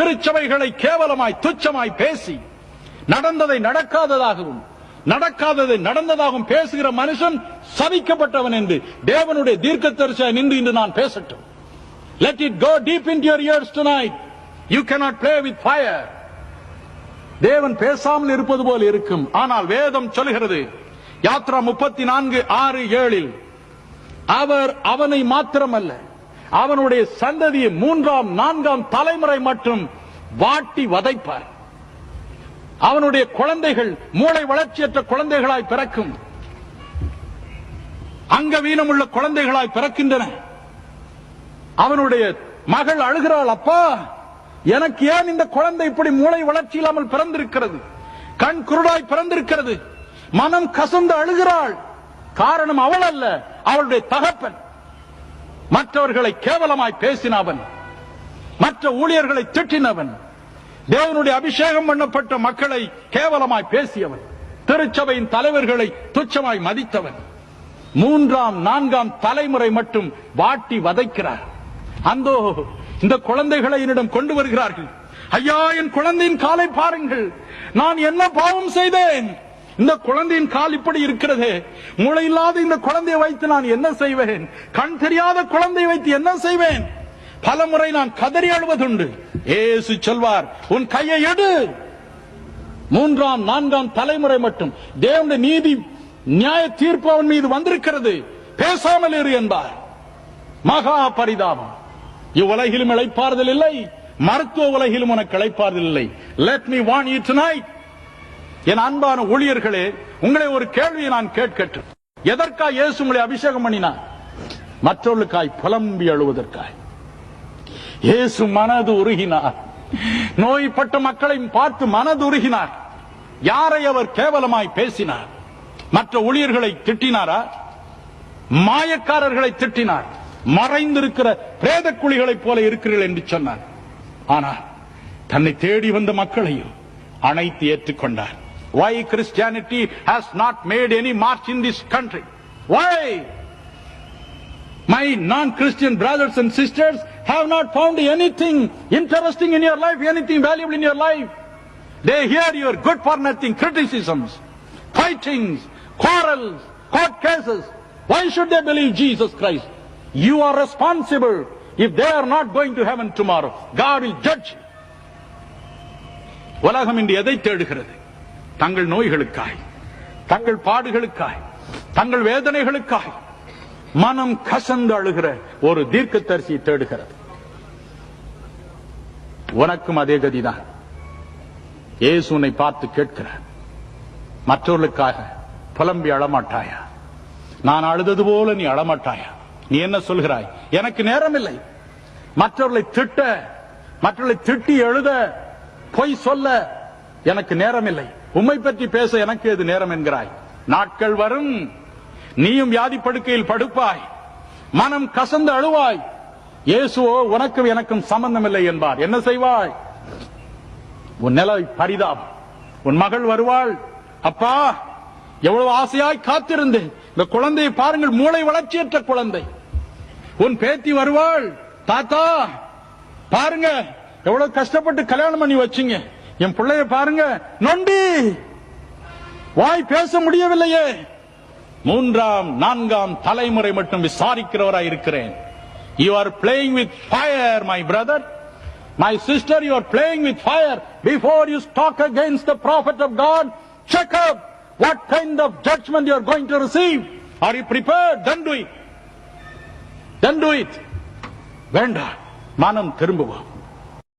திருச்சபைகளை கேவலமாய் துச்சமாய் பேசி நடந்ததை நடக்காததாகவும் நடக்காததை நடந்ததாகவும் பேசுகிற மனுஷன் சபிக்கப்பட்டவன் என்று தேவனுடைய தீர்க்க தரிசனம் நின்று இன்று நான் பேசட்டும். Let it go deep in your ears tonight you cannot play with fire தேவன் பேசாமல் இருப்பது போல் இருக்கும். ஆனால் வேதம் சொல்கிறது யாத்ரா முப்பத்தி நான்கு ஆறு ஏழில் அவர் அவனை மாத்திரமல்ல அவனுடைய சந்ததியை மூன்றாம் நான்காம் தலைமுறை மட்டும் வாட்டி வதைப்பார். அவனுடைய குழந்தைகள் மூளை வளர்ச்சியற்ற குழந்தைகளாய் பிறக்கும். அங்கவீனமுள்ள குழந்தைகளாய் பிறக்கின்றன. அவனுடைய மகள் அழுகிறாள் அப்பா எனக்கு ஏன் இந்த குழந்தை இப்படி மூளை வளர்ச்சி இல்லாமல் பிறந்திருக்கிறது? கண் குருடாய் பிறந்திருக்கிறது. மனம் கசந்து அழுகிறாள். காரணம் அவள் அல்ல அவளுடைய தகப்பன். மற்றவர்களை கேவலமாய் பேசினவன் மற்ற ஊழியர்களை திட்டினவன் தேவனுடைய அபிஷேகம் பண்ணப்பட்ட மக்களை கேவலமாய் பேசியவன் திருச்சபையின் தலைவர்களை துச்சமாய் மதித்தவன் மூன்றாம் நான்காம் தலைமுறை மட்டும் வாட்டி வதைக்கிறார். அந்தோ இந்த குழந்தைகளை என்னிடம் கொண்டு வருகிறார்கள். ஐயா என் குழந்தையின் காலை பாருங்கள். நான் என்ன பாவம் செய்தேன்? இந்த குழந்தையின் கால் இப்படி இருக்கிறது. மூளை இல்லாத இந்த குழந்தையை வைத்து நான் என்ன செய்வேன்? கண் தெரியாத குழந்தையை வைத்து என்ன செய்வேன்? பல முறை நான் கதறி அழுவதுண்டு. ஏசு சொல்வார் உன் கையை எடு. மூன்றாம் நான்காம் தலைமுறை மட்டும். தேவனுடைய நீதி நியாய தீர்ப்பு அவன் மீது வந்திருக்கிறது. பேசாமல் இரு என்பார். மகா பரிதாபம். இவ்வுலகிலும் இழைப்பார்கள் இல்லை. மருத்துவ உலகிலும் உனக்கு இழைப்பார்கள் இல்லை. Let me warn you tonight என் அன்பான ஊழியர்களே உங்களை ஒரு கேள்வியை நான் கேட்கட்டும். எதற்காக இயேசு உங்களை அபிஷேகம் பண்ணினார்? மற்றவர்களுக்காய் புலம்பி அழுவதற்காய். இயேசு மனது உருகினார். நோய்பட்ட மக்களை பார்த்து மனது உருகினார். யாரை அவர் கேவலமாய் பேசினார்? மற்ற ஊழியர்களை திட்டினாரா? மாயக்காரர்களை திட்டினார். மறைந்திருக்கிற பிரேத குழிகளைப் போல இருக்கிறீர்கள் என்று சொன்னார். ஆனால் தன்னை தேடி வந்த மக்களையும் அனைத்து ஏற்றுக்கொண்டார். why christianity has not made any march in this country why my non-Christian brothers and sisters have not found anything interesting in your life, anything valuable in your life. They hear your good for nothing criticisms, fightings, quarrels, court cases. Why should they believe Jesus Christ? You are responsible if they are not going to heaven tomorrow. God will judge you. உலகம் இன்று எதை தேடுகிறது தங்கள் நோய்களுக்காய் தங்கள் பாடுகளுக்காய் தங்கள் வேதனைகளுக்காய் மனம் கசந்து அழுகிற ஒரு தீர்க்க தரிசி தேடுகிறது. உனக்கும் அதே கதிதான். இயேசு உன்னை பார்த்து கேட்கிறார் மற்றவர்களுக்காக புலம்பி அழமாட்டாயா? நான் அழுதது போல நீ அழமாட்டாயா? நீ என்ன சொல்கிறாய்? எனக்கு நேரம் இல்லை மற்றவர்களை திட்ட மற்றவர்களை திட்டி எழுத பொய் சொல்ல எனக்கு நேரம் இல்லை உம்மை பற்றி பேச எனக்கு எது நேரம் என்கிறாய்? நாட்கள் வரும். நீயும் வியாதி படுக்கையில் படுப்பாய். மனம் கசந்து அழுவாய். இயேசுவோ உனக்கும் எனக்கும் சம்பந்தம் இல்லை என்பார். என்ன செய்வாய்? உன் நிலை பரிதாபம். உன் மகள் வருவாள். அப்பா எவ்வளவு ஆசையாய் காத்திருந்தேன் இந்த குழந்தையை பாருங்கள் மூளை வளர்ச்சியற்ற குழந்தை. உன் பேத்தி வருவாள். தாத்தா பாருங்க எவ்வளவு கஷ்டப்பட்டு கல்யாணம் பண்ணி வச்சுங்க. என் பிள்ளைய பாருங்க. நொண்டி! வாய் பேச முடியவில்லையே. மூன்றாம் நான்காம் தலைமுறை மட்டும் விசாரிக்கிறவராய் இருக்கிறேன். You are playing with fire my brother my sister you are playing with fire before you stack against the prophet of God check up what kind of judgement you are going to receive are you prepare then to it then to it வேண்டாம் மனம் திரும்புவோம்.